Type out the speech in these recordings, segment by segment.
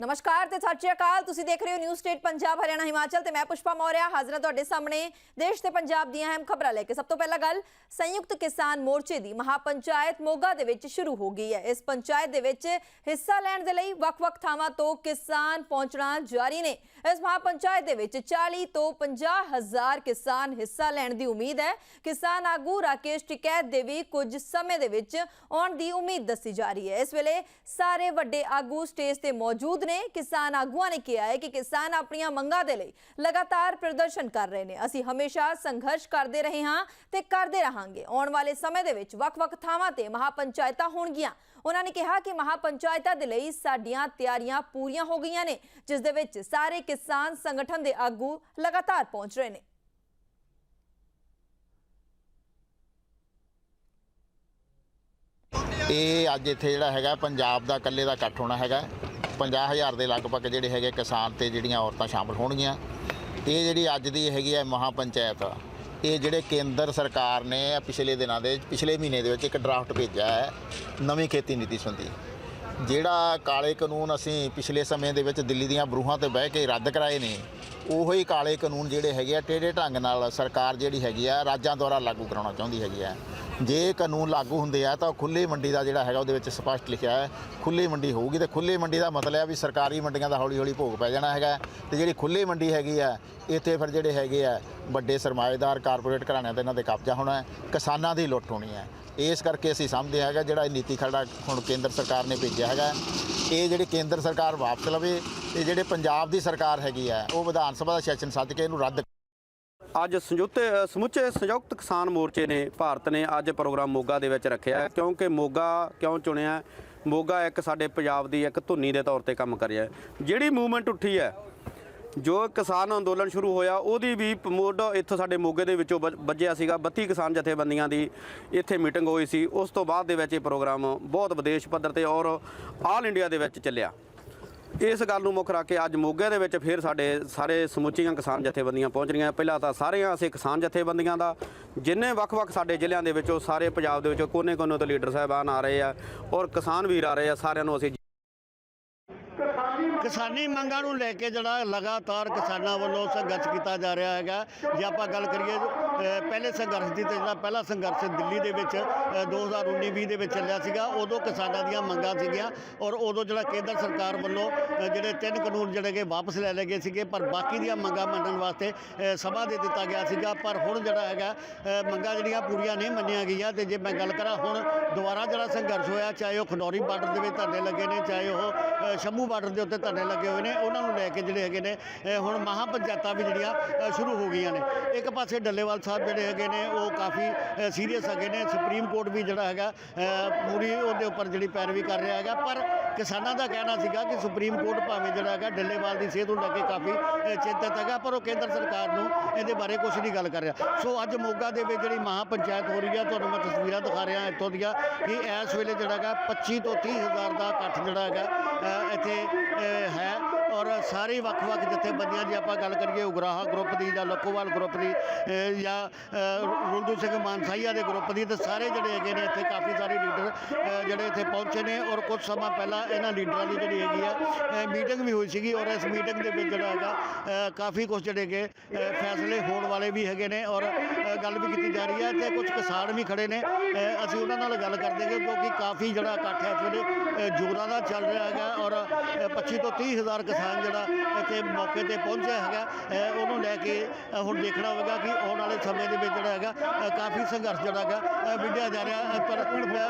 ਨਮਸਕਾਰ ਤੇ ਸਤਿ ਸ਼੍ਰੀ ਅਕਾਲ। ਤੁਸੀਂ ਦੇਖ ਰਹੇ ਹੋ ਨਿਊ ਸਟੇਟ ਪੰਜਾਬ, ਹਰਿਆਣਾ, ਹਿਮਾਚਲ ਤੇ ਮੈਂ ਪੁਸ਼ਪਾ ਮੌਰਿਆ, ਹਾਜ਼ਰ ਤੁਹਾਡੇ ਸਾਹਮਣੇ ਦੇਸ਼ ਤੇ ਪੰਜਾਬ ਦੀਆਂ ਅਹਿਮ ਖਬਰਾਂ ਲੈ ਕੇ। ਸਭ ਤੋਂ ਪਹਿਲਾਂ ਗੱਲ, ਸੰਯੁਕਤ ਕਿਸਾਨ ਮੋਰਚੇ ਦੀ ਮਹਾਪੰਚਾਇਤ ਮੋਗਾ ਦੇ ਵਿੱਚ ਸ਼ੁਰੂ ਹੋ ਗਈ ਹੈ। ਇਸ ਪੰਚਾਇਤ ਦੇ ਵਿੱਚ ਹਿੱਸਾ ਲੈਣ ਦੇ ਲਈ ਵੱਖ-ਵੱਖ ਥਾਵਾਂ ਤੋਂ ਕਿਸਾਨ ਪਹੁੰਚਣਾ ਜਾਰੀ ਨੇ। ਇਸ ਮਹਾਪੰਚਾਇਤ ਦੇ ਵਿੱਚ 40 ਤੋਂ 50 ਹਜ਼ਾਰ ਕਿਸਾਨ ਹਿੱਸਾ ਲੈਣ ਦੀ ਉਮੀਦ ਹੈ। ਕਿਸਾਨ ਆਗੂ ਰਾਕੇਸ਼ ਟਿਕੈਤ ਦੇ ਵੀ ਕੁਝ ਸਮੇਂ ਦੇ ਵਿੱਚ ਆਉਣ ਦੀ ਉਮੀਦ ਦੱਸੀ ਜਾ ਰਹੀ ਹੈ। ਇਸ ਵੇਲੇ ਸਾਰੇ ਵੱਡੇ ਆਗੂ ਸਟੇਜ ਤੇ ਮੌਜੂਦ ਨੇ ਕਿਸਾਨ ਆਗੂਆਂ ਨੇ ਕਿਹਾ ਹੈ ਕਿ ਕਿਸਾਨ ਆਪਣੀਆਂ ਮੰਗਾਂ ਦੇ ਲਈ ਲਗਾਤਾਰ ਪ੍ਰਦਰਸ਼ਨ ਕਰ ਰਹੇ ਨੇ। ਅਸੀਂ ਹਮੇਸ਼ਾ ਸੰਘਰਸ਼ ਕਰਦੇ ਰਹੇ ਹਾਂ ਤੇ ਕਰਦੇ ਰਹਾਂਗੇ। ਆਉਣ ਵਾਲੇ ਸਮੇਂ ਦੇ ਵਿੱਚ ਵੱਖ-ਵੱਖ ਥਾਵਾਂ ਤੇ ਮਹਾਪੰਚਾਇਤਾਂ ਹੋਣਗੀਆਂ। ਉਹਨਾਂ ਨੇ ਕਿਹਾ ਕਿ ਮਹਾਪੰਚਾਇਤਾਂ ਦੇ ਲਈ ਸਾਡੀਆਂ ਤਿਆਰੀਆਂ ਪੂਰੀਆਂ ਹੋ ਗਈਆਂ ਨੇ, ਜਿਸ ਦੇ ਵਿੱਚ ਸਾਰੇ ਕਿਸਾਨ ਸੰਗਠਨ ਦੇ ਆਗੂ ਲਗਾਤਾਰ ਪਹੁੰਚ ਰਹੇ ਨੇ। ਇਹ ਅੱਜ ਇੱਥੇ ਜਿਹੜਾ ਹੈਗਾ, ਪੰਜਾਬ ਦਾ ਇਕੱਲੇ ਦਾ ਇਕੱਠ ਹੋਣਾ ਹੈਗਾ। 50000 ਦੇ ਲਗਭਗ ਜਿਹੜੇ ਹੈਗੇ ਕਿਸਾਨ ਤੇ ਜਿਹੜੀਆਂ ਔਰਤਾਂ ਸ਼ਾਮਲ ਹੋਣਗੀਆਂ। ਇਹ ਜਿਹੜੀ ਅੱਜ ਦੀ ਹੈਗੀ ਹੈ ਮਹਾਪੰਚਾਇਤ, ਇਹ ਜਿਹੜੇ ਕੇਂਦਰ ਸਰਕਾਰ ਨੇ ਪਿਛਲੇ ਦਿਨਾਂ ਦੇ, ਪਿਛਲੇ ਮਹੀਨੇ ਦੇ ਵਿੱਚ ਇੱਕ ਡਰਾਫਟ ਭੇਜਿਆ ਹੈ ਨਵੀਂ ਖੇਤੀ ਨੀਤੀ ਸੰਬੰਧੀ। ਜਿਹੜਾ ਕਾਲੇ ਕਾਨੂੰਨ ਅਸੀਂ ਪਿਛਲੇ ਸਮੇਂ ਦੇ ਵਿੱਚ ਦਿੱਲੀ ਦੀਆਂ ਬਰੂਹਾਂ ਤੇ ਬਹਿ ਕੇ ਰੱਦ ਕਰਾਏ ਨੇ, ਉਹੀ ਕਾਲੇ ਕਾਨੂੰਨ ਜਿਹੜੇ ਹੈਗੇ ਆ ਟੇਢੇ ਢੰਗ ਨਾਲ ਸਰਕਾਰ ਜਿਹੜੀ ਹੈਗੀ ਆ ਰਾਜਾਂ ਦੁਆਰਾ ਲਾਗੂ ਕਰਾਉਣਾ ਚਾਹੁੰਦੀ ਹੈਗੀ ਆ। ਜੇ ਕਾਨੂੰਨ ਲਾਗੂ ਹੁੰਦੇ ਆ ਤਾਂ ਖੁੱਲੀ ਮੰਡੀ ਦਾ ਜਿਹੜਾ ਹੈਗਾ ਉਹਦੇ ਵਿੱਚ ਸਪਸ਼ਟ ਲਿਖਿਆ ਹੈ ਖੁੱਲੀ ਮੰਡੀ ਹੋਊਗੀ ਤੇ ਖੁੱਲੀ ਮੰਡੀ ਦਾ ਮਤਲਬ ਹੈ ਵੀ ਸਰਕਾਰੀ ਮੰਡੀਆਂ ਦਾ ਹੌਲੀ ਹੌਲੀ ਭੋਗ ਪੈ ਜਾਣਾ ਹੈਗਾ ਤੇ ਜਿਹੜੀ ਖੁੱਲੀ ਮੰਡੀ ਹੈਗੀ ਆ, ਇੱਥੇ ਫਿਰ ਜਿਹੜੇ ਹੈਗੇ ਆ ਵੱਡੇ ਸਰਮਾਏਦਾਰ ਕਾਰਪੋਰੇਟ ਘਰਾਣਿਆਂ ਦਾ ਇਹਨਾਂ ਦੇ ਕਬਜ਼ਾ ਹੋਣਾ ਹੈ, ਕਿਸਾਨਾਂ ਦੀ ਲੁੱਟ ਹੋਣੀ ਹੈ। ਇਸ ਕਰਕੇ ਅਸੀਂ ਸਮਝਦੇ ਹੈਗਾ ਜਿਹੜਾ ਇਹ ਨੀਤੀ ਖੜਾ ਹੁਣ ਕੇਂਦਰ ਸਰਕਾਰ ਨੇ ਭੇਜਿਆ ਹੈਗਾ ਇਹ ਜਿਹੜੀ ਕੇਂਦਰ ਸਰਕਾਰ ਵਾਪਸ ਲਵੇ, ਤੇ ਜਿਹੜੇ ਪੰਜਾਬ ਦੀ ਸਰਕਾਰ ਹੈਗੀ ਆ ਉਹ ਵਿਧਾਨ ਸਭਾ ਦਾ ਸੈਸ਼ਨ ਸੱਦ ਕੇ ਇਹਨੂੰ ਰੱਦ ਅੱਜ ਸੰਯੁਕਤ ਸਮੁੱਚੇ ਸੰਯੁਕਤ ਕਿਸਾਨ ਮੋਰਚੇ ਨੇ ਭਾਰਤ ਨੇ ਅੱਜ ਪ੍ਰੋਗਰਾਮ ਮੋਗਾ ਦੇ ਵਿੱਚ ਰੱਖਿਆ ਹੈ, ਕਿਉਂਕਿ ਮੋਗਾ ਕਿਉਂ ਚੁਣਿਆ ਮੋਗਾ ਇੱਕ ਸਾਡੇ ਪੰਜਾਬ ਦੀ ਇੱਕ ਧੁਨੀ ਦੇ ਤੌਰ ਤੇ ਕੰਮ ਕਰ ਰਿਹਾ ਜਿਹੜੀ ਮੂਵਮੈਂਟ ਉੱਠੀ ਹੈ, ਜੋ ਕਿਸਾਨ ਅੰਦੋਲਨ ਸ਼ੁਰੂ ਹੋਇਆ, ਉਹਦੀ ਵੀ ਮੋਢ ਇੱਥੋਂ ਸਾਡੇ ਮੋਗੇ ਦੇ ਵਿੱਚੋਂ ਵੱਜ- ਵੱਜਿਆ ਸੀਗਾ। 32 ਕਿਸਾਨ ਜਥੇਬੰਦੀਆਂ ਦੀ ਇੱਥੇ ਮੀਟਿੰਗ ਹੋਈ ਸੀ। ਉਸ ਤੋਂ ਬਾਅਦ ਦੇ ਵਿੱਚ ਇਹ ਪ੍ਰੋਗਰਾਮ ਬਹੁਤ ਵਿਦੇਸ਼ ਪੱਧਰ ਤੇ ਔਰ ਆਲ ਇੰਡੀਆ ਦੇ ਵਿੱਚ ਚੱਲਿਆ। ਇਸ ਗੱਲ ਨੂੰ ਮੁੱਖ ਰੱਖ ਕੇ ਅੱਜ ਮੋਗੇ ਦੇ ਵਿੱਚ ਫਿਰ ਸਾਡੇ ਸਾਰੇ ਸਮੁੱਚੀਆਂ ਕਿਸਾਨ ਜਥੇਬੰਦੀਆਂ ਪਹੁੰਚ ਰਹੀਆਂ। ਪਹਿਲਾਂ ਤਾਂ ਸਾਰੀਆਂ ਅਸੀਂ ਕਿਸਾਨ ਜਥੇਬੰਦੀਆਂ ਦਾ, ਜਿੰਨੇ ਵੱਖ-ਵੱਖ ਸਾਡੇ ਜ਼ਿਲ੍ਹਿਆਂ ਦੇ ਵਿੱਚੋਂ ਸਾਰੇ ਪੰਜਾਬ ਦੇ ਵਿੱਚੋਂ ਕੋਨੇ-ਕੋਨੇ ਤੋਂ ਲੀਡਰ ਸਾਹਿਬਾਨ ਆ ਰਹੇ ਆ ਔਰ ਕਿਸਾਨ ਵੀਰ ਆ ਰਹੇ ਆ, ਸਾਰਿਆਂ ਨੂੰ ਅਸੀਂ ਕਿਸਾਨੀ ਮੰਗਾਂ ਨੂੰ ਲੈ ਕੇ ਜਿਹੜਾ ਲਗਾਤਾਰ ਕਿਸਾਨਾਂ ਵੱਲੋਂ ਸੰਘਰਸ਼ ਕੀਤਾ ਜਾ ਰਿਹਾ ਹੈਗਾ। ਜੇ ਆਪਾਂ ਗੱਲ ਕਰੀਏ ਪਹਿਲੇ ਸੰਘਰਸ਼ ਦੀ ਤੇ ਜਿਹੜਾ ਪਹਿਲਾ ਸੰਘਰਸ਼ ਦਿੱਲੀ ਦੇ ਵਿੱਚ 2019-20 ਦੇ ਵਿੱਚ ਚੱਲਿਆ ਸੀਗਾ ਉਦੋਂ ਕਿਸਾਨਾਂ ਦੀਆਂ ਮੰਗਾਂ ਸੀਗੀਆਂ ਔਰ ਉਦੋਂ ਜਿਹੜਾ ਕੇਂਦਰ ਸਰਕਾਰ ਵੱਲੋਂ ਜਿਹੜੇ ਤਿੰਨ ਕਾਨੂੰਨ ਜਿਹੜੇ ਕਿ ਵਾਪਸ ਲੈ ਲਏ ਗਏ ਸੀਗੇ ਪਰ ਬਾਕੀ ਦੀਆਂ ਮੰਗਾਂ ਮੰਨਣ ਵਾਸਤੇ ਅ, ਸਮਾਂ ਦੇ ਦਿੱਤਾ ਗਿਆ ਸੀਗਾ। ਪਰ ਹੁਣ ਜਿਹੜਾ ਹੈਗਾ ਮੰਗਾਂ ਜਿਹੜੀਆਂ ਪੂਰੀਆਂ ਨਹੀਂ ਮੰਨੀਆਂ ਗਈਆਂ ਤੇ ਜੇ ਮੈਂ ਗੱਲ ਕਰਾਂ ਹੁਣ ਦੁਬਾਰਾ ਜਿਹੜਾ ਸੰਘਰਸ਼ ਹੋਇਆ ਚਾਹੇ ਉਹ ਖਨੌਰੀ ਬਾਰਡਰ ਦੇ ਵਿੱਚ ਧਰਨੇ ਲੱਗੇ ਨੇ ਚਾਹੇ ਉਹ ਸ਼ੰਭੂ ਬਾਰਡਰ ਦੇ ਉੱਤੇ ਧਰਨੇ ਲੱਗੇ ਹੋਏ ਨੇ। ਉਹਨਾਂ ਨੂੰ ਲੈ ਕੇ ਜਿਹੜੇ ਹੈਗੇ ਨੇ ਹੁਣ ਹੁਣ ਮਹਾਪੰਚਾਇਤਾਂ ਵੀ ਜਿਹੜੀਆਂ ਸ਼ੁਰੂ ਹੋ ਗਈਆਂ ਨੇ। ਇੱਕ ਪਾਸੇ ਡੱਲੇਵਾਲ ਸਾਹਿਬ ਜਿਹੜੇ ਹੈਗੇ ਨੇ, ਉਹ ਕਾਫੀ ਸੀਰੀਅਸ ਹੈਗੇ ਨੇ। ਸੁਪਰੀਮ ਕੋਰਟ ਵੀ ਜਿਹੜਾ ਹੈਗਾ ਪੂਰੀ ਉਹਦੇ ਉੱਪਰ ਜਿਹੜੀ ਪੈਰਵੀ ਕਰ ਰਿਹਾ ਹੈਗਾ। ਪਰ ਕਿਸਾਨਾਂ ਦਾ ਕਹਿਣਾ ਸੀਗਾ ਕਿ ਸੁਪਰੀਮ ਕੋਰਟ ਭਾਵੇਂ ਜਿਹੜਾ ਹੈਗਾ, ਡੱਲੇਵਾਲ ਦੀ ਸਿਹਤ ਨੂੰ ਲੈ ਕੇ ਕਾਫੀ ਚਿੰਤਤ ਹੈਗਾ, ਪਰ ਉਹ ਕੇਂਦਰ ਸਰਕਾਰ ਨੂੰ ਇਹਦੇ ਬਾਰੇ ਕੁਝ ਨਹੀਂ ਗੱਲ ਕਰ ਰਿਹਾ। ਸੋ ਅੱਜ ਮੋਗਾ ਦੇ ਵਿੱਚ ਜਿਹੜੀ ਮਹਾਪੰਚਾਇਤ ਹੋ ਰਹੀ ਹੈ ਤੁਹਾਨੂੰ ਮੈਂ ਤਸਵੀਰਾਂ ਦਿਖਾ ਰਿਹਾ ਇੱਥੋਂ ਦੀਆਂ ਕਿ ਇਸ ਵੇਲੇ ਜਿਹੜਾ ਹੈਗਾ 25 ਤੋਂ 30 ਹਜ਼ਾਰ ਦਾ ਇਕੱਠ ਜਿਹੜਾ ਹੈਗਾ ਇੱਥੇ ਹੈ ਔਰ ਸਾਰੀ ਵੱਖ-ਵੱਖ ਜਥੇਬੰਦੀਆਂ ਦੀ ਆਪਾਂ ਗੱਲ ਕਰੀਏ ਉਗਰਾਹਾ ਗਰੁੱਪ ਦੀ ਜਾਂ ਲੋਕੋਵਾਲ ਗਰੁੱਪ ਦੀ ਜਾਂ ਅ, ਰੁਲਦੂ ਸਿੰਘ ਮਾਨਸਾਈਆ ਦੇ ਗਰੁੱਪ ਦੀ ਤੇ ਸਾਰੇ ਜਿਹੜੇ ਹੈਗੇ ਨੇ ਇੱਥੇ ਕਾਫੀ ਸਾਰੇ ਲੀਡਰ ਜਿਹੜੇ ਇੱਥੇ ਪਹੁੰਚੇ ਨੇ ਔਰ ਕੁਝ ਸਮਾਂ ਪਹਿਲਾਂ ਇਹਨਾਂ ਲੀਡਰਾਂ ਦੀ ਜਿਹੜੀ ਹੈਗੀ ਆ ਮੀਟਿੰਗ ਵੀ ਹੋਈ ਸੀਗੀ ਔਰ ਇਸ ਮੀਟਿੰਗ ਦੇ ਵਿੱਚ ਜਿਹੜਾ ਹੈਗਾ ਕਾਫੀ ਕੁਝ ਜਿਹੜੇ ਕਿ ਫੈਸਲੇ ਹੋਣ ਵਾਲੇ ਵੀ ਹੈਗੇ ਨੇ ਔਰ ਗੱਲ ਵੀ ਕੀਤੀ ਜਾ ਰਹੀ ਹੈ ਤੇ ਕੁਝ ਕਿਸਾਨ ਵੀ ਖੜੇ ਨੇ ਅਸੀਂ ਉਹਨਾਂ ਨਾਲ ਗੱਲ ਕਰਦੇ ਹਾਂ ਕਿਉਂਕਿ ਕਾਫੀ ਜਿਹੜਾ ਇਕੱਠ ਹੈ ਇਸ ਵੇਲੇ ਜ਼ੋਰਾਂ ਦਾ ਚੱਲ ਰਿਹਾ ਹੈਗਾ ਔਰ ਅ, 25 ਤੋਂ 30 ਹਜ਼ਾਰ ਕਿਸਾਨ ਜਿਹੜਾ ਇੱਥੇ ਮੌਕੇ ਤੇ ਪਹੁੰਚਿਆ ਹੈਗਾ ਉਹਨੂੰ ਲੈ ਕੇ ਹੁਣ ਦੇਖਣਾ ਹੋਵੇਗਾ ਕਿ ਆਉਣ ਵਾਲੇ ਸਮੇਂ ਦੇ ਵਿੱਚ ਜਿਹੜਾ ਹੈਗਾ ਕਾਫੀ ਸੰਘਰਸ਼ ਜਿਹੜਾ ਹੈਗਾ ਅ, ਵਿੱਢਿਆ ਜਾ ਰਿਹਾ ਹੈ।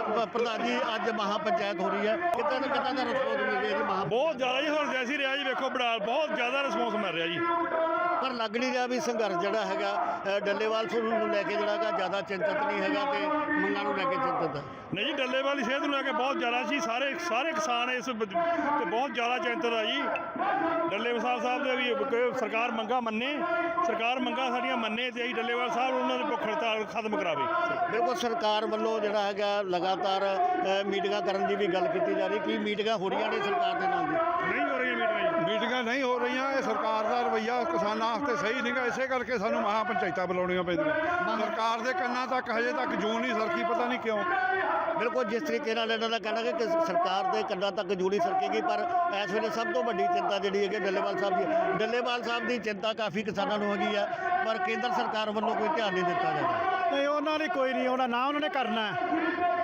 ਪਰ ਪ੍ਰਧਾਨ ਜੀ ਅੱਜ ਮਹਾਪੰਚਾਇਤ ਹੋ ਰਹੀ ਹੈ ਕਿੱਦਾਂ ਦਾ ਕਿੱਦਾਂ ਦਾ ਰਿਸਪੌਂਸ ਮਿਲ ਰਿਹਾ ਜੀ ਮਹਾ ਬਹੁਤ ਜ਼ਿਆਦਾ ਜੀ ਹੁਣ ਜੈਸੀ ਰਿਹਾ ਜੀ ਵੇਖੋ ਬੜਾ ਬਹੁਤ ਜ਼ਿਆਦਾ ਰਿਸਪੌਂਸ ਮਿਲ ਰਿਹਾ ਜੀ ਪਰ ਲੱਗ ਨਹੀਂ ਰਿਹਾ ਵੀ ਸੰਘਰਸ਼ ਜਿਹੜਾ ਹੈਗਾ ਡੱਲੇਵਾਲ ਨੂੰ ਲੈ ਕੇ ਜਿਹੜਾ ਹੈਗਾ ਜ਼ਿਆਦਾ ਚਿੰਤਤ ਨਹੀਂ ਹੈਗਾ ਤੇ ਮੰਗਾਂ ਨੂੰ ਲੈ ਕੇ ਚਿੰਤਤ ਹੈ। ਨਹੀਂ ਜੀ ਡੱਲੇ ਵਾਲੀ ਸਿਹਤ ਨੂੰ ਲੈ ਕੇ ਬਹੁਤ ਜ਼ਿਆਦਾ ਸੀ ਸਾਰੇ ਸਾਰੇ ਕਿਸਾਨ ਇਸ ਬ- ਤੇ ਬਹੁਤ ਜ਼ਿਆਦਾ ਚਿੰਤਤ ਆ ਜੀ। ਡੱਲੇ ਵਸਾਲ ਸਾਹਿਬ ਦੇ ਵੀ ਕਿ ਸਰਕਾਰ ਮੰਗਾ ਮੰਨੇ ਸਰਕਾਰ ਮੰਗਾ ਸਾਡੀਆਂ ਮੰਨੇ ਤੇ ਅਸੀਂ ਡੱਲੇਵਾਲ ਸਾਹਿਬ ਉਹਨਾਂ ਦੀ ਭੁੱਖ ਹੜਤਾਲ ਖਤਮ ਕਰਾਵੇ। ਬਿਲਕੁਲ ਸਰਕਾਰ ਵੱਲੋਂ ਜਿਹੜਾ ਹੈਗਾ ਲਗਾਤਾਰ ਅ, ਮੀਟਿੰਗਾਂ ਕਰਨ ਦੀ ਵੀ ਗੱਲ ਕੀਤੀ ਜਾ ਰਹੀ ਕੀ ਮੀਟਿੰਗਾਂ ਹੋ ਰਹੀਆਂ ਨੇ ਸਰਕਾਰ ਦੇ ਨਾਲ? ਦੀ ਨਹੀਂ ਮੀਟਿੰਗਾਂ ਨਹੀਂ ਹੋ ਰਹੀਆਂ, ਇਹ ਸਰਕਾਰ ਦਾ ਰਵੱਈਆ ਕਿਸਾਨਾਂ ਵਾਸਤੇ ਸਹੀ ਨਹੀਂਗਾ ਇਸੇ ਕਰਕੇ ਸਾਨੂੰ ਮਹਾ ਪੰਚਾਇਤਾਂ ਬੁਲਾਉਣੀਆਂ ਪੈਂਦੀਆਂ। ਸਰਕਾਰ ਦੇ ਕੰਨਾਂ ਤੱਕ ਹਜੇ ਤੱਕ ਜੂਨ ਨਹੀਂ ਸਰਕੀ, ਪਤਾ ਨਹੀਂ ਕਿਉਂ। ਬਿਲਕੁਲ, ਜਿਸ ਤਰੀਕੇ ਨਾਲ ਇਹਨਾਂ ਦਾ ਕਹਿਣਾ ਹੈ ਕਿ ਸਰਕਾਰ ਦੇ ਕੰਨਾਂ ਤੱਕ ਜੂੜੀ ਸਰਕੇਗੀ, ਪਰ ਇਸ ਵੇਲੇ ਸਭ ਤੋਂ ਵੱਡੀ ਚਿੰਤਾ ਜਿਹੜੀ ਹੈਗੀ ਡੱਲੇਵਾਲ ਸਾਹਿਬ ਦੀ ਡੱਲੇਵਾਲ ਸਾਹਿਬ ਦੀ ਚਿੰਤਾ ਕਾਫੀ ਕਿਸਾਨਾਂ ਨੂੰ ਹੈਗੀ ਆ, ਪਰ ਕੇਂਦਰ ਸਰਕਾਰ ਵੱਲੋਂ ਕੋਈ ਧਿਆਨ ਨਹੀਂ ਦਿੱਤਾ ਜਾ ਰਿਹਾ। ਨਹੀਂ ਉਹਨਾਂ ਲਈ ਕੋਈ ਨਹੀਂ ਉਹਨਾਂ ਨਾ ਉਹਨਾਂ ਨੇ ਕਰਨਾ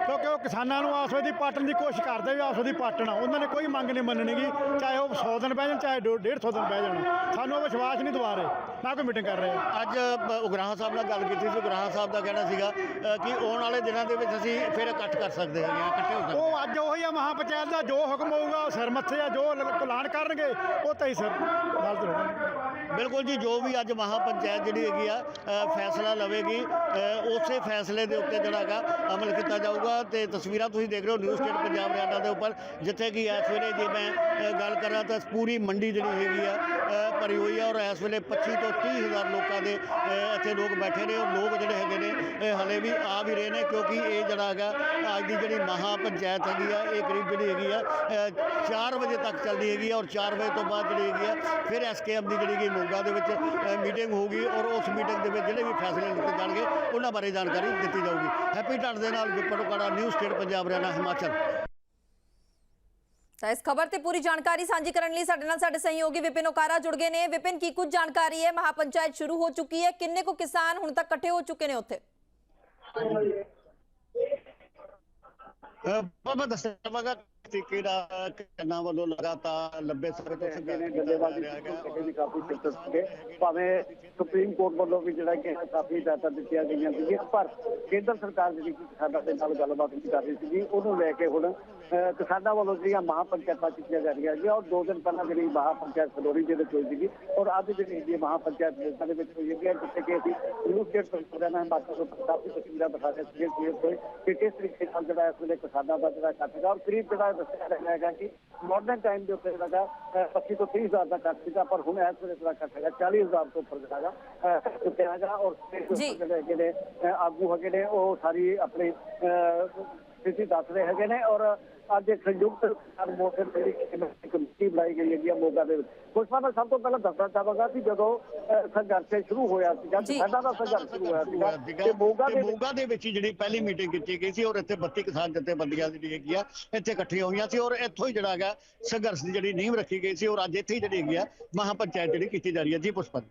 ਕਿਉਂਕਿ ਉਹ ਕਿਸਾਨਾਂ ਨੂੰ ਆਸਵੇ ਦੀ ਪਾਟਣ ਦੀ ਕੋਸ਼ਿਸ਼ ਕਰਦੇ ਵੀ ਆਸਵੇ ਦੀ ਪਾਟਣ ਉਹਨਾਂ ਨੇ ਕੋਈ ਮੰਗ ਨਹੀਂ ਮੰਨਣੀਗੀ ਚਾਹੇ ਉਹ 100 ਦਿਨ ਬਹਿ ਜਾਣ ਚਾਹੇ 150 ਦਿਨ ਬਹਿ ਜਾਣ। ਸਾਨੂੰ ਉਹ ਵਿਸ਼ਵਾਸ ਨਹੀਂ ਦਵਾ ਰਹੇ ਨਾ ਕੋਈ ਮੀਟਿੰਗ ਕਰ ਰਹੇ। ਅੱਜ ਉਗਰਾਹਾਂ ਸਾਹਿਬ ਨਾਲ ਗੱਲ ਕੀਤੀ ਸੀ। ਉਗਰਾਹਾਂ ਸਾਹਿਬ ਦਾ ਕਹਿਣਾ ਸੀਗਾ ਕਿ ਆਉਣ ਵਾਲੇ ਦਿਨਾਂ ਦੇ ਵਿੱਚ ਅਸੀਂ ਫਿਰ ਇਕੱਠ ਕਰ ਸਕਦੇ ਹਾਂ ਇਕੱਠੇ ਹੋ ਸਕਦੇ। ਉਹ ਅੱਜ ਉਹੀ ਆ ਮਹਾ ਪੰਚਾਇਤ ਦਾ ਜੋ ਹੁਕਮ ਹੋਊਗਾ ਉਹ ਸਿਰ ਮੱਥੇ ਆ ਜੋ ਐਲਾਨ ਕਰਨਗੇ ਉਹ ਤਾਂ ਹੀ ਸਿਰ ਗੱਲ ਤੇ ਬਿਲਕੁਲ ਜੀ, ਜੋ ਵੀ ਅੱਜ ਮਹਾ ਪੰਚਾਇਤ ਜਿਹੜੀ ਹੈਗੀ ਆ ਫੈਸਲਾ ਲਵੇਗੀ ਉਸੇ ਫੈਸਲੇ ਦੇ ਉੱਤੇ ਜਿਹੜਾ ਹੈਗਾ ਅਮਲ ਕੀਤਾ ਜਾਊਗਾ ਤੇ ਤਸਵੀਰਾਂ ਤੁਸੀਂ ਦੇਖ ਰਹੇ ਹੋ ਨਿਊਜ਼ ਸਟੇਟ ਪੰਜਾਬ ਹਰਿਆਣਾ ਦੇ ਉੱਪਰ, ਜਿੱਥੇ ਕਿ ਇਸ ਵੇਲੇ ਜੇ ਮੈਂ ਗੱਲ ਕਰਾਂ ਤਾਂ ਪੂਰੀ ਮੰਡੀ ਜਿਹੜੀ ਹੈਗੀ ਆ ਭਰੀ ਹੋਈ ਆ ਔਰ ਇਸ ਵੇਲੇ 25 ਤੋਂ 30 ਹਜ਼ਾਰ ਲੋਕਾਂ ਦੇ ਇੱਥੇ ਲੋਕ ਬੈਠੇ ਨੇ ਔਰ ਲੋਕ ਜਿਹੜੇ ਹੈਗੇ ਨੇ ਇਹ ਹਲੇ ਵੀ ਆ ਵੀ ਰਹੇ ਨੇ ਕਿਉਂਕਿ ਇਹ ਜਿਹੜਾ ਹੈਗਾ ਅੱਜ ਦੀ ਜਿਹੜੀ ਮਹਾ ਪੰਚਾਇਤ ਹੈਗੀ ਆ, ਇਹ ਕਰੀਬ ਜਿਹੜੀ ਹੈਗੀ ਆ 4 ਵਜੇ ਤੱਕ ਚੱਲਦੀ ਹੈਗੀ ਆ ਔਰ 4 ਵਜੇ ਤੋਂ ਬਾਅਦ ਜਿਹੜੀ ਹੈਗੀ ਆ, ਫਿਰ ਐਸਕੇਐਮ ਦੀ ਜਿਹੜੀ ਕਿ ਮੋਗਾ ਦੇ ਵਿੱਚ ਮੀਟਿੰਗ ਹੋਊਗੀ ਔਰ ਉਸ ਮੀਟਿੰਗ ਦੇ ਵਿੱਚ ਜਿਹੜੇ ਵੀ ਫੈਸਲੇ ਲਿੱਤੇ ਜਾਣਗੇ ਉਹਨਾਂ ਬਾਰੇ ਜਾਣਕਾਰੀ ਦਿੱਤੀ ਜਾਊਗੀ। ਹੈਪੀ ਢੱਡ ਦੇ ਨਾਲ ਵਿਪਨ ਉਕਾੜਾ ਨਿਊਜ਼ ਸਟੇਟ ਪੰਜਾਬ ਹਰਿਆਣਾ ਹਿਮਾਚਲ। ਤਾਂ ਇਸ ਖਬਰ ਤੇ ਪੂਰੀ ਜਾਣਕਾਰੀ ਸਾਂਝੀ ਕਰਨ ਲਈ ਸਾਡੇ ਨਾਲ ਸਾਡੇ ਸਹਿਯੋਗੀ ਵਿਪਿਨ ਓਕਾਰਾ ਜੁੜ ਗਏ ਨੇ। ਵਿਪਿਨ ਕੀ ਕੁਝ ਜਾਣਕਾਰੀ ਹੈ? ਮਹਾਪੰਚਾਇਤ ਸ਼ੁਰੂ ਹੋ ਚੁੱਕੀ ਹੈ। ਕਿੰਨੇ ਕੁ ਕਿਸਾਨ ਹੁਣ ਤੱਕ ਇਕੱਠੇ ਹੋ ਚੁੱਕੇ ਨੇ ਉੱਥੇ? ਬਾਬਾ ਦੱਸਿਆ ਜਾਵਾਂਗਾ ਤਰੀਕੇ ਦਾ ਕਿੰਨਾ ਵੱਲੋਂ ਲਗਾਤਾਰ ਲੰਬੇ ਸਮੇਂ ਤੋਂ ਸੰਘਰਸ਼ ਨੇ ਕੀਤਾ ਜਾ ਗੱਲਬਾਤ ਰਿਹਾ ਹੈਗਾ ਕੀਤੀ ਵੀ ਕਾਫੀ ਸ਼ਿੱਦਤ ਸੀਗੇ ਭਾਵੇਂ ਸੁਪਰੀਮ ਕੋਰਟ ਵੱਲੋਂ ਵੀ ਜਿਹੜਾ ਕਿ ਕਾਫੀ ਹਦਾਇਤਾਂ ਦਿੱਤੀਆਂ ਗਈਆਂ ਸੀਗੀਆਂ ਪਰ ਕੇਂਦਰ ਸਰਕਾਰ ਜਿਹੜੀ ਕਿ ਕਿਸਾਨਾਂ ਦੇ ਨਾਲ ਗੱਲਬਾਤ ਨਹੀਂ ਕਰ ਰਹੀ ਸੀਗੀ ਉਹਨੂੰ ਲੈ ਕੇ ਹੁਣ ਅਹ, ਕਿਸਾਨਾਂ ਵੱਲੋਂ ਜਿਹੜੀਆਂ ਮਹਾ ਪੰਚਾਇਤਾਂ ਕੀਤੀਆਂ ਜਾ ਰਹੀਆਂ ਹੈਗੀਆਂ ਔਰ ਦੋ ਦਿਨ ਪਹਿਲਾਂ ਜਿਹੜੀ ਮਹਾ ਪੰਚਾਇਤ ਫਲੋਰੀ ਦੇ ਵਿੱਚ ਹੋਈ ਸੀਗੀ ਔਰ ਅੱਜ ਜਿਹੜੀ ਹੈਗੀ ਹੈ ਮਹਾ ਪੰਚਾਇਤ ਦੇਸ਼ਾਂ ਦੇ ਵਿੱਚ ਹੋਈ ਹੈਗੀ ਹੈ ਜਿੱਥੇ ਕਿ ਅਸੀਂ ਨਿਊਜ਼ ਸਟੇਟ ਤੋਂ ਨਾ ਹਿਮਾਚਲ ਤੋਂ ਕਾਫੀ ਤਸਵੀਰਾਂ ਦਿਖਾ ਰਹੇ ਸੀਗੇ ਕਿ ਕੋਈ ਕਿ ਕਿਸ ਤਰੀਕੇ ਨਾਲ ਜਿਹੜਾ ਇਸ ਵੇਲੇ ਕਿਸਾਨਾਂ ਦਾ ਜਿਹੜਾ ਇਕੱਠ ਹੈਗਾ ਔਰ ਕਰੀਬ ਜਿਹੜਾ ਦੱਸਿਆ ਰਿਹਾ ਹੈਗਾ ਕਿ ਮਾਡਰਨ ਟਾਈਮ ਦੇ ਉੱਤੇ ਜਿਹੜਾ ਹੈਗਾ ਅਹ 25 ਤੋਂ 30 ਹਜ਼ਾਰ ਦਾ ਇਕੱਠ ਸੀਗਾ ਪਰ ਹੁਣ ਇਸ ਵੇਲੇ ਜਿਹੜਾ ਇਕੱਠ ਹੈਗਾ 40 ਹਜ਼ਾਰ ਤੋਂ ਉੱਪਰ ਜਿਹੜਾ ਹੈਗਾ ਚੁੱਕਿਆ ਹੈਗਾ ਔਰ ਦੇ ਜਿਹੜੇ ਆਗੂ ਹੈਗੇ ਨੇ ਉਹ ਸਾਰੀ ਆਪਣੀ ਸਥਿਤੀ ਦੱਸ ਰਹੇ ਹੈਗੇ ਨੇ ਔਰ ਅੱਜ ਇੱਕ ਸੰਯੁਕਤ ਕਿਸਾਨ ਮੋਰਚੇ ਦੀ ਜਿਹੜੀ ਕਮੇਟੀ ਬਣਾਈ ਗਈ ਹੈਗੀ ਆ ਮੋਗਾ ਦੇ ਵਿੱਚ। ਪੁਸ਼ਪਾ ਮੈਂ ਸਭ ਤੋਂ ਪਹਿਲਾਂ ਦੱਸਣਾ ਚਾਹਾਂਗਾ ਕਿ ਜਦੋਂ ਸੰਘਰਸ਼ ਸ਼ੁਰੂ ਹੋਇਆ ਸੀਗਾ ਜੀ। ਸਾਡਾ ਦਾ ਸੰਘਰਸ਼ ਸ਼ੁਰੂ ਹੋਇਆ ਸੀਗਾ ਤੇ ਮੋਗਾ ਦੇ ਮੋਗਾ ਦੇ ਵਿੱਚ ਹੀ ਜਿਹੜੀ ਪਹਿਲੀ ਮੀਟਿੰਗ ਕੀਤੀ ਗਈ ਸੀ ਔਰ ਇੱਥੇ 32 ਕਿਸਾਨ ਜਥੇਬੰਦੀਆਂ ਜਿਹੜੀ ਹੈਗੀ ਆ ਇੱਥੇ ਇਕੱਠੀਆਂ ਹੋਈਆਂ ਸੀ ਔਰ ਇੱਥੋਂ ਹੀ ਜਿਹੜਾ ਹੈਗਾ ਸੰਘਰਸ਼ ਦੀ ਜਿਹੜੀ ਨੀਂਹ ਰੱਖੀ ਗਈ ਸੀ ਔਰ ਅੱਜ ਇੱਥੇ ਹੀ ਜਿਹੜੀ ਹੈਗੀ ਆ ਮਹਾ ਪੰਚਾਇਤ ਜਿਹੜੀ ਕੀਤੀ ਜਾ ਰਹੀ ਹੈ। ਜੀ ਪੁਸ਼ਪਨ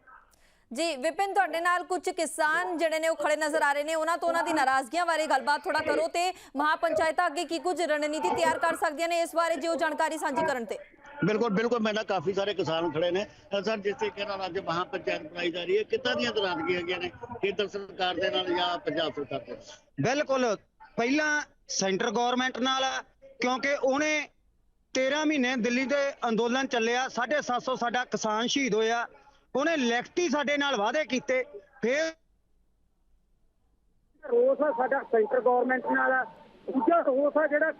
ਜੀ ਵਿਪਿਨ ਤੁਹਾਡੇ ਨਾਲ ਕੁਝ ਕਿਸਾਨ ਜਿਹੜੇ ਨੇ ਉਹ ਖੜੇ ਨਜ਼ਰ ਆ ਰਹੇ ਨੇ ਉਹਨਾਂ ਤੋਂ ਉਹਨਾਂ ਦੀ ਨਾਰਾਜ਼ਗੀਆਂ ਬਾਰੇ ਗੱਲਬਾਤ ਥੋੜਾ ਕਰੋ ਤੇ ਮਹਾਪੰਚਾਇਤਾਂ ਅੱਗੇ ਕੀ ਕੁਝ ਰਣਨੀਤੀ ਤਿਆਰ ਕਰ ਸਕਦੀਆਂ ਨੇ ਇਸ ਬਾਰੇ ਜੋ ਜਾਣਕਾਰੀ ਸਾਂਝੀ ਕਰਨ ਤੇ। ਬਿਲਕੁਲ ਬਿਲਕੁਲ ਮੈਂ ਨਾ ਕਾਫੀ ਸਾਰੇ ਕਿਸਾਨ ਖੜੇ ਨੇ। ਸਰ ਜਿਸ ਤਰੀਕੇ ਨਾਲ ਅੱਜ ਮਹਾ ਪੰਚਾਇਤ ਬਣਾਈ ਜਾ ਰਹੀ ਹੈ ਕਿੱਦਾਂ ਦੀਆਂ ਨਾਰਾਜ਼ਗੀਆਂ ਹੈਗੀਆਂ ਨੇ? ਕੇਂਦਰ ਸਰਕਾਰ ਦੇ ਨਾਲ ਜਾਂ ਪੰਜਾਬ ਸਰਕਾਰ ਦੇ ਬਿਲਕੁਲ ਪਹਿਲਾਂ ਸੈਂਟਰ ਗਵਰਨਮੈਂਟ ਨਾਲ ਕਿਉਂਕਿ ਉਹਨੇ 13 ਮਹੀਨੇ ਦਿੱਲੀ ਦੇ ਅੰਦੋਲਨ ਚੱਲਿਆ 750 ਸਾਡਾ ਕਿਸਾਨ ਸ਼ਹੀਦ ਹੋਇਆ। ਉਹਨੇ ਲਿਖਤੀ ਸਾਡੇ ਨਾਲ ਵਾਅਦੇ ਕੀਤੇ, ਫਿਰ ਰੋਸ ਆ ਸਾਡਾ ਸੈਂਟਰ ਗਵਰਨਮੈਂਟ ਨਾਲ ਆ। ਦੂਜਾ ਰੋਸ ਆ ਜਿਹੜਾ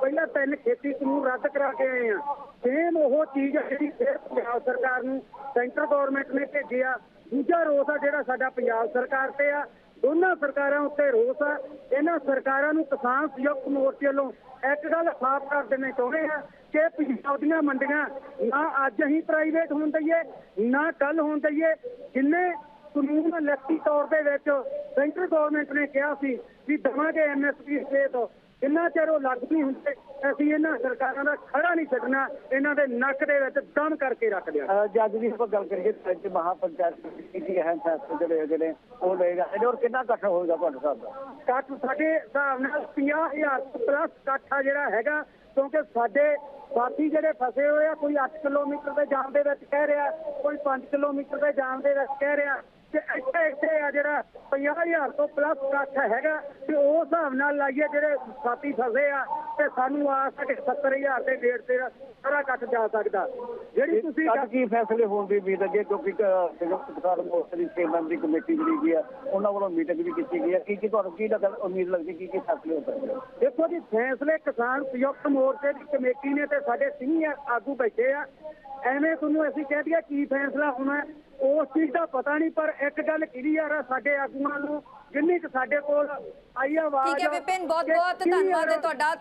ਪਹਿਲਾਂ ਤਿੰਨ ਖੇਤੀ ਕਾਨੂੰਨ ਰੱਦ ਕਰਾ ਕੇ ਆਏ ਆ। ਸੇਮ ਉਹ ਚੀਜ਼ ਆ ਜਿਹੜੀ ਫਿਰ ਪੰਜਾਬ ਸਰਕਾਰ ਨੂੰ ਸੈਂਟਰ ਗਵਰਨਮੈਂਟ ਨੇ ਭੇਜਿਆ ਦੂਜਾ ਰੋਸ ਆ ਜਿਹੜਾ ਸਾਡਾ ਪੰਜਾਬ ਸਰਕਾਰ ਤੇ ਆ। ਦੋਨਾਂ ਸਰਕਾਰਾਂ ਉੱਤੇ ਰੋਸ ਆ। ਇਹਨਾਂ ਸਰਕਾਰਾਂ ਨੂੰ ਕਿਸਾਨ ਸੰਯੁਕਤ ਮੋਰਚੇ ਵੱਲੋਂ ਇੱਕ ਗੱਲ ਸਾਫ਼ ਕਰ ਦੇਣੀ ਚਾਹੁੰਦੇ ਆ। ਕਿ ਪੰਜਾਬ ਦੀਆਂ ਮੰਡੀਆਂ ਨਾ ਅੱਜ ਹੀ ਪ੍ਰਾਈਵੇਟ ਹੋਣ ਦਈਏ ਨਾ ਕੱਲ ਹੋਣ ਦਈਏ ਜਿੰਨੇ ਕਾਨੂੰਨ ਲਿਖਤੀ ਤੌਰ ਦੇ ਵਿੱਚ ਸੈਂਟਰ ਗਵਰਨਮੈਂਟ ਨੇ ਕਿਹਾ ਸੀ ਵੀ ਦਵਾਂਗੇ ਐਮਐਸਪੀ ਸਟੇਟ ਜਿੰਨਾ ਚਿਰ ਉਹ ਲਾਗੂ ਨਹੀਂ ਹੁੰਦੇ ਅਸੀਂ ਇਹਨਾਂ ਸਰਕਾਰਾਂ ਦਾ ਖੜਾ ਨਹੀਂ ਛੱਡਣਾ ਇਹਨਾਂ ਦੇ ਨੱਕ ਦੇ ਵਿੱਚ ਦਮ ਕਰਕੇ ਰੱਖ ਦਿਆ। ਜੱਜ ਦੀ ਆਪਾਂ ਗੱਲ ਕਰੀਏ ਅੱਜ ਮਹਾ ਪੰਚਾਇਤ ਦੀ ਅਹਿਮ ਫੈਸਲੇ ਜਿਹੜੇ ਹੈਗੇ ਨੇ ਉਹ ਲਏਗਾ ਇਹਦੇ ਔਰ ਕਿੰਨਾ ਇਕੱਠ ਹੋਏਗਾ ਤੁਹਾਡੇ ਹਿਸਾਬ ਨਾਲ? ਇਕੱਠ ਸਾਡੇ ਹਿਸਾਬ ਨਾਲ 50000 ਪਲੱਸ ਇਕੱਠ ਜਿਹੜਾ ਹੈਗਾ ਕਿਉਂਕਿ ਸਾਡੇ ਸਾਥੀ ਜਿਹੜੇ ਫਸੇ ਹੋਏ ਆ, ਕੋਈ 8 ਕਿਲੋਮੀਟਰ ਦੇ ਜਾਣ ਦੇ ਵਿੱਚ ਕਹਿ ਰਿਹਾ, ਕੋਈ 5 ਕਿਲੋਮੀਟਰ ਦੇ ਜਾਣ ਦੇ ਵਿੱਚ ਕਹਿ ਰਿਹਾ, ਤੇ ਇੱਥੇ ਇੱਥੇ ਆ ਜਿਹੜਾ 50000 ਤੋਂ ਪਲੱਸ ਇਕੱਠ ਹੈਗਾ, ਤੇ ਉਹ ਹਿਸਾਬ ਨਾਲ ਲਾਈਏ ਜਿਹੜੇ ਸਾਥੀ ਫਸੇ ਆ ਤੇ ਸਾਨੂੰ ਆਸ ਹੈ ਕਿ 70000 ਦੇ ਡੇਢ ਤੇ ਸਾਰਾ ਇਕੱਠ ਜਾ ਸਕਦਾ। ਜਿਹੜੀ ਤੁਸੀਂ ਅੱਜ ਕੀ ਫੈਸਲੇ ਹੋਣ ਦੀ ਉਮੀਦ ਹੈ ਕਿਉਂਕਿ ਸੰਯੁਕਤ ਕਿਸਾਨ ਮੋਰਚੇ ਦੀ ਛੇ ਮੈਂਬਰੀ ਕਮੇਟੀ ਜਿਹੜੀ ਗਈ ਆ ਉਹਨਾਂ ਵੱਲੋਂ ਮੀਟਿੰਗ ਵੀ ਕੀਤੀ ਗਈ ਹੈ ਕੀ ਕੀ ਤੁਹਾਨੂੰ ਕੀ ਲੱਗਦਾ ਉਮੀਦ ਲੱਗਦੀ ਕੀ ਕੀ ਫੈਸਲੇ ਹੋ ਸਕਦੇ ਆ? ਦੇਖੋ ਜੀ ਫੈਸਲੇ ਕਿਸਾਨ ਸੰਯੁਕਤ ਮੋਰਚੇ ਦੀ ਕਮੇਟੀ ਨੇ ਤੇ ਸਾਡੇ ਸੀਨੀਅਰ ਆਗੂ ਬੈਠੇ ਆ। ਐਵੇਂ ਤੁਹਾਨੂੰ ਅਸੀਂ ਕਹਿ ਦਈਏ ਕੀ ਫੈਸਲਾ ਹੋਣਾ ਉਸ ਚੀਜ਼ ਦਾ ਪਤਾ ਨਹੀਂ ਪਰ ਇੱਕ ਗੱਲ ਕਲੀਅਰ ਆ ਸਾਡੇ ਆਗੂਆਂ ਨੂੰ ਜਿੰਨੀ ਕੁ ਸਾਡੇ ਕੋਲ ਆਈ ਆ ਆਵਾਜ਼ ਠੀਕ ਹੈ ਵਿਪਿਨ ਬਹੁਤ ਬਹੁਤ ਧੰਨਵਾਦ ਹੈ ਤੁਹਾਡਾ।